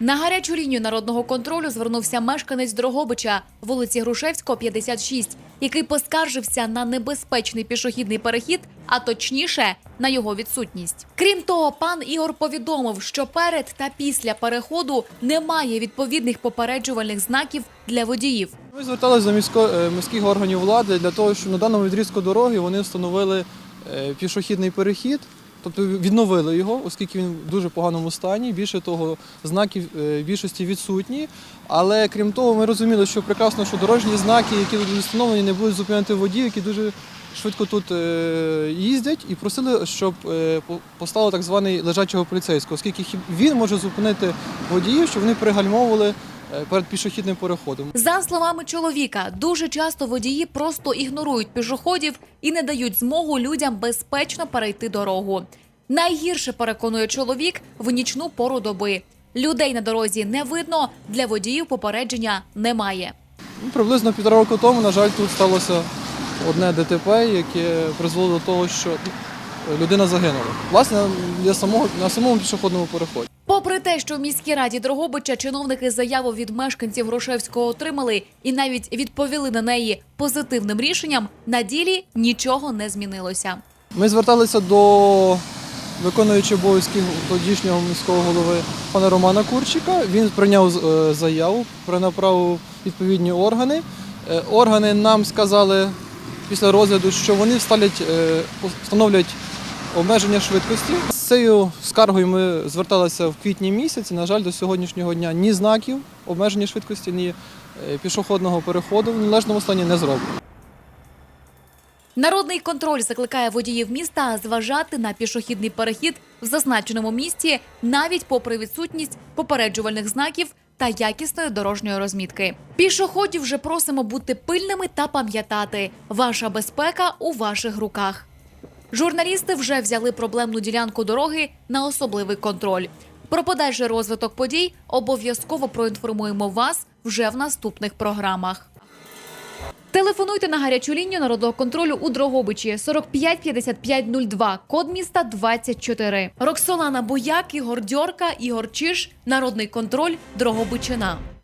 На гарячу лінію народного контролю звернувся мешканець Дрогобича, вулиці Грушевського, 56, який поскаржився на небезпечний пішохідний перехід, а точніше на його відсутність. Крім того, пан Ігор повідомив, що перед та після переходу немає відповідних попереджувальних знаків для водіїв. Ми зверталися до місько, е, міських органів влади для того, щоб на даному відрізку дороги вони встановили е, пішохідний перехід, тобто відновили його, оскільки він в дуже поганому стані. Більше того, знаків е, більшості відсутні. Але крім того, ми розуміли, що прекрасно, що дорожні знаки, які будуть встановлені, не будуть зупиняти водіїв, які дуже швидко тут е, їздять, і просили, щоб е, по- поставили так званий лежачого поліцейського, оскільки він може зупинити водіїв, щоб вони пригальмовували перед пішохідним переходом. За словами чоловіка, дуже часто водії просто ігнорують пішоходів і не дають змогу людям безпечно перейти дорогу. Найгірше переконує чоловік в нічну пору доби. Людей на дорозі не видно, для водіїв попередження немає. Ну, Приблизно півтора року тому, на жаль, тут сталося одне ДТП, яке призвело до того, що людина загинула. Власне, для самого, на самому пішохідному переході. Попри те, що в міській раді Дрогобича чиновники заяву від мешканців Грушевського отримали і навіть відповіли на неї позитивним рішенням, на ділі нічого не змінилося. Ми зверталися до виконуючого обов'язків тодішнього міського голови пана Романа Курчика. Він прийняв е, заяву, перенаправив відповідні органи. Е, Органи нам сказали після розгляду, що вони е, встановлять обмеження швидкості. Цією скаргою ми зверталися в квітні місяці. На жаль, до сьогоднішнього дня ні знаків обмеження швидкості, ні е, пішохідного переходу в належному стані не зроблено. Народний контроль закликає водіїв міста зважати на пішохідний перехід в зазначеному місці навіть попри відсутність попереджувальних знаків та якісної дорожньої розмітки. Пішоходів вже просимо бути пильними та пам'ятати, ваша безпека у ваших руках. Журналісти вже взяли проблемну ділянку дороги на особливий контроль. Про подальший розвиток подій обов'язково проінформуємо вас вже в наступних програмах. Телефонуйте на гарячу лінію народного контролю у Дрогобичі 45 55 02, код міста 24. Роксолана Бояк, Ігор Дьорка, Ігор Чиш, Народний контроль Дрогобичина.